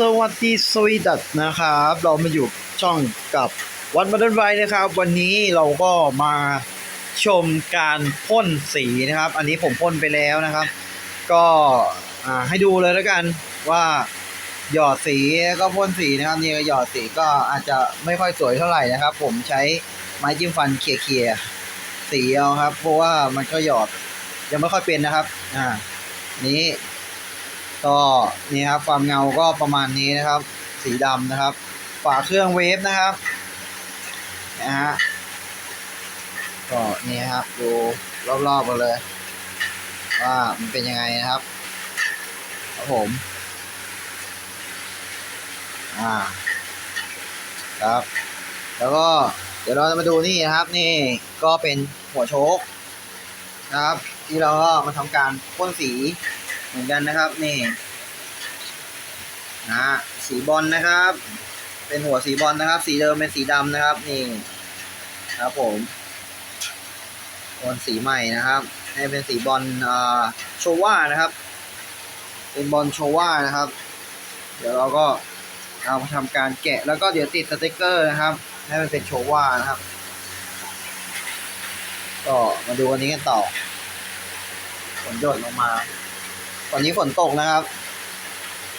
สวัสดีสวีดัตนะครับ เรามาอยู่ช่องกับวัดมาดนไวนะครับ วันนี้เราก็มาชมการพ่นสีนะครับ อันนี้ผมพ่นไปแล้วนะครับ ก็ให้ดูเลยแล้วกันว่าหยอดสีก็พ่นสีนะครับนี่ก็หยอดสีก็อาจจะไม่ค่อยสวยเท่าไหร่นะครับ ผมใช้ไม้จิ้มฟันเคลียร์ๆสีเอาครับ เพราะว่ามันก็หยอดยังไม่ค่อยเป็นนะครับ อ่านี้ ก็นี่ครับความเงาก็ประมาณนี้นะครับ สีดำนะครับ ฝาเครื่องเวฟนะครับนะฮะก็นี่ครับดูรอบๆกันเลย ว่ามันเป็นยังไงนะครับครับผม อ่า ครับ แล้วก็เดี๋ยวเราจะมาดูนี่นะครับ นี่ก็เป็นหัวโชคนะครับ ที่เราก็มาทำการพ่นสี เหมือนกันนะครับนี่นะสีบอลนะครับ เป็นหัวสีบอลนะครับ สีเดิมเป็นสีดำนะครับนี่ครับผมบอลสีใหม่นะครับ ให้เป็นสีบอลอ่าโชว่านะครับ เป็นบอลโชว่านะครับ เดี๋ยวเราก็เอามาทำการแกะแล้วก็เดี๋ยวติดสติกเกอร์นะครับ ให้มันเป็นโชว่านะครับ ก็มาดูอันนี้กันต่อฝนหยดลงมา ตอนนี้ฝนตกนะครับ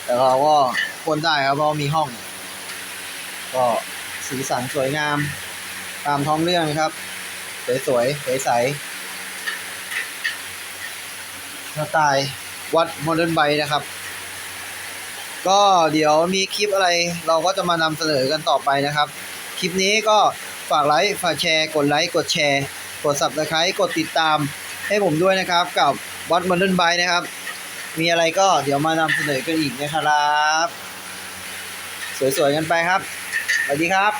แต่เราก็พ่นได้ครับเพราะมีห้อง ก็สีสันสวยงาม ตามท้องเรื่องครับ สวยๆใสๆสไตล์วัดโมเดิร์นไบนะครับ ก็เดี๋ยวมีคลิปอะไรเราก็จะมานำเสนอกันต่อไปนะครับ คลิปนี้ก็ฝากไลค์ ฝากแชร์ กดไลค์ กดแชร์ กด subscribe กดติดตามให้ผมด้วยนะครับ กับวัดโมเดิร์นไบนะครับ มีอะไรก็เดี๋ยวมานำเสนอกันอีกนะครับ สวยๆกันไปครับ สวัสดีครับ